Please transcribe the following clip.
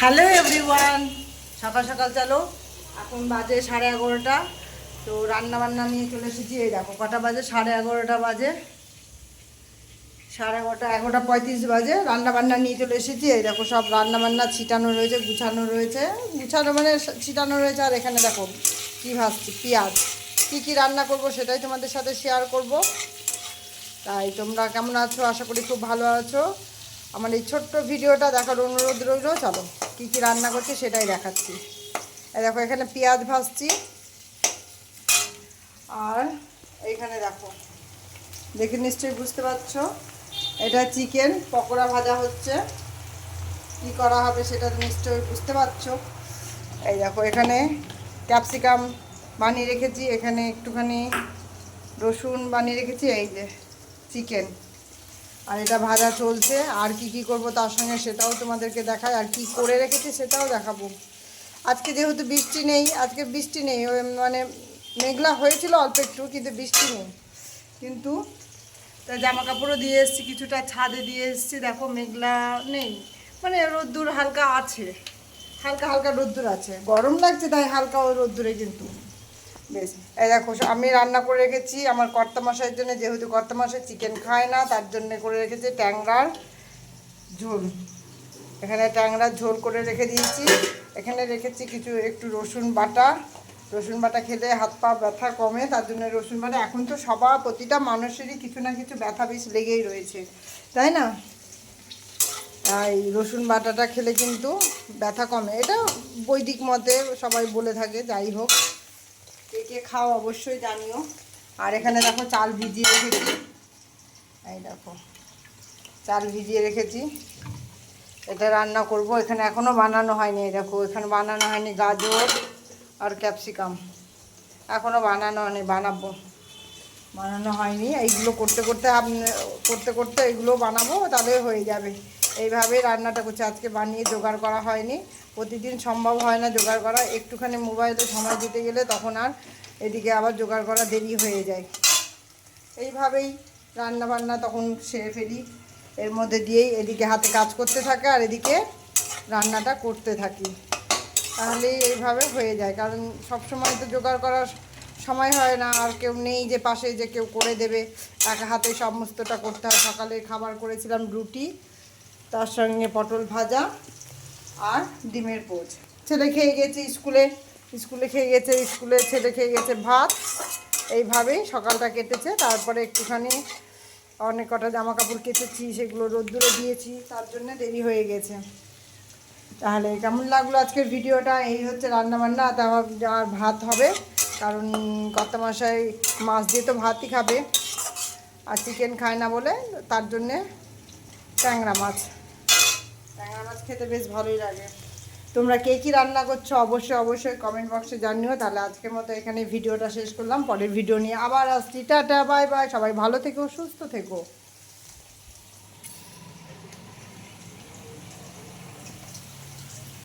Hello everyone, সকাল সকাল চলো। এখন বাজে সাড়ে এগারোটা, তো রান্না বান্না নিয়ে চলে এসেছি। এই দেখো, কটা বাজে? সাড়ে এগারোটা বাজে। সাড়ে এগারোটা এগারোটা পঁয়ত্রিশ বাজে। রান্না বান্না নিয়ে চলে এসেছি। এই দেখো, সব রান্না বান্না ছিটানো রয়েছে, গুছানো রয়েছে। গুছানো মানে ছিটানো রয়েছে, আর এখানে দেখো, কী ভাবছি পেঁয়াজ। কী কী রান্না করব সেটাই তোমাদের সাথে শেয়ার করব। তাই তোমরা কেমন আছো? আশা করি খুব ভালো আছো। আমার এই ছোট্ট ভিডিওটা দেখার অনুরোধ রইল, চলো কী কী রান্না করছি সেটাই দেখাচ্ছি। দেখো, এখানে পেঁয়াজ ভাজছি। আর এইখানে দেখো, দেখে নিশ্চয়ই বুঝতে পারছ, এটা চিকেন, পকোড়া ভাজা হচ্ছে। কি করা হবে সেটা নিশ্চয়ই বুঝতে পারছ। এই দেখো, এখানে ক্যাপসিকাম বানিয়ে রেখেছি, এখানে একটুখানি রসুন বানিয়ে রেখেছি, এই যে চিকেন। আর এটা ভাজা চলছে। আর কি কি করব তার সঙ্গে সেটাও তোমাদেরকে দেখাই। আর কি করে রেখেছি সেটাও দেখাবো। আজকে যেহেতু বৃষ্টি নেই, আজকে বৃষ্টি নেই মানে মেঘলা হয়েছিল অল্প একটু, কিন্তু বৃষ্টি নেই। কিন্তু তা জামা কাপড়ও দিয়ে এসেছি, কিছুটা ছাদে দিয়ে এসেছি। দেখো মেঘলা নেই। মানে রোদ্দুর হালকা আছে। হালকা হালকা রোদ্দুর আছে। গরম লাগছে, তাই হালকা রোদ্দুরে কিন্তু। বেশ। এই দেখো, আমি রান্না করে রেখেছি আমার কর্তা মশাইয়ের জন্য, যেহেতু কর্তা মশাই চিকেন খায় না, তার জন্য করে রেখেছি ট্যাংরার ঝোল। এখানে ট্যাংরার ঝোল করে রেখে দিয়েছি। এখানে রেখেছি কিছু, একটু রসুন বাটা। রসুন বাটা খেলে হাত পা ব্যথা কমে, তার জন্য রসুন বাটা। এখন তো সবার প্রতিটা মানুষেরই কিছু না কিছু ব্যথা বিষ লেগেই রয়েছে, তাই না? তাই রসুন বাটাটা খেলে কিন্তু ব্যথা কমে। এটা বৈদিক মতে সবাই বলে থাকে, যাই হোক। কে খাও, অবশ্যই জানিও। আর এখানে দেখো চাল ভিজিয়ে রেখেছি। এই দেখো, চাল ভিজিয়ে রেখেছি। এটা রান্না করব। এখানে এখনও বানানো হয়নি, এই দেখো। এখানে বানানো হয়নি গাজর আর ক্যাপসিকাম। এখনও বানানো হয়নি, বানাবো। বানানো হয়নি। এইগুলো করতে করতে করতে করতে এগুলো বানাবো, তাহলে হয়ে যাবে। এইভাবে রান্নাটা করছি। আজকে বানিয়ে জোগাড় করা হয়নি। প্রতিদিন সম্ভব হয় না জোগাড় করা। একটুখানি মোবাইলে সময় দিতে গেলে তখন আর এদিকে আবার জোগাড় করা দেরি হয়ে যায়। এইভাবেই রান্না বান্না তখন সেরে ফেলি। এর মধ্যে দিয়েই এদিকে হাতে কাজ করতে থাকে আর এদিকে রান্নাটা করতে থাকি। তাহলেই এইভাবে হয়ে যায়। কারণ সব সময় তো জোগাড় করার সময় হয় না। আর কেউ নেই যে পাশে যে কেউ করে দেবে। একা হাতে সমস্তটা করতে হয়। সকালে খাবার করেছিলাম রুটি। তার সঙ্গে পটল ভাজা আর ডিমের পোচ। ছেলে খেয়ে গেছে স্কুলে স্কুলে খেয়ে গেছে, স্কুলে ছেলে খেয়ে গেছে ভাত। এইভাবেই সকালটা কেটেছে, তারপরে একটুখানি অনেক কটা জামা কাপড় কেচেছি, সেগুলো রোদ্দুরে দিয়েছি, তার জন্য দেরি হয়ে গেছে। তাহলে কেমন লাগল আজকের ভিডিওটা? এই হচ্ছে রান্নাবান্না আর ভাত হবে, কারণ কত মশাই মাছ দিয়ে তো ভাতই খাবে, আর চিকেন খায় না বলে তার জন্যে ট্যাংরা মাছ। ট্যাংরা মাছ খেতে বেশ ভালোই লাগে। তোমরা কে কী রান্না করছ অবশ্যই অবশ্যই কমেন্ট বক্সে জানিও। তাহলে আজকের মতো এখানে ভিডিওটা শেষ করলাম। পরের ভিডিও নিয়ে আবার আসছি। টাটা বাই বাই সবাই ভালো থেকো, সুস্থ থেকো।